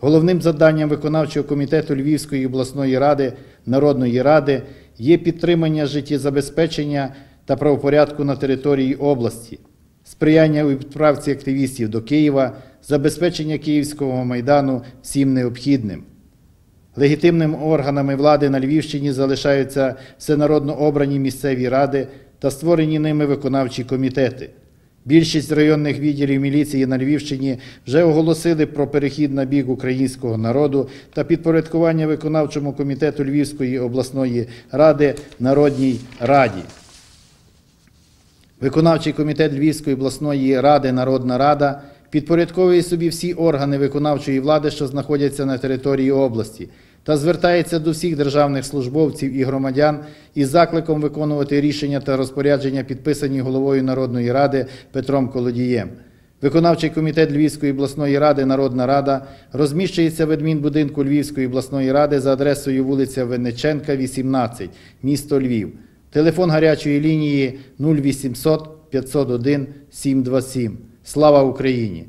Головним завданням виконавчого комітету Львівської обласної ради Народної ради є підтримання життєзабезпечення та правопорядку на території області, сприяння у відправці активістів до Києва, забезпечення Київського майдану всім необхідним. Легітимними органами влади на Львівщині залишаються всенародно обрані місцеві ради та створені ними виконавчі комітети. Більшість районних відділів міліції на Львівщині вже оголосили про перехід на бік українського народу та підпорядкування виконавчому комітету Львівської обласної ради Народній Раді. Виконавчий комітет Львівської обласної ради Народна Рада підпорядковує собі всі органи виконавчої влади, що знаходяться на території області, та звертається до всіх державних службовців і громадян із закликом виконувати рішення та розпорядження, підписані головою Народної ради Петром Колодієм. Виконавчий комітет Львівської обласної ради Народна Рада розміщується в адмінбудинку Львівської обласної ради за адресою вулиця Винниченка, 18, місто Львів. Телефон гарячої лінії 0800 501 727. Слава Україні!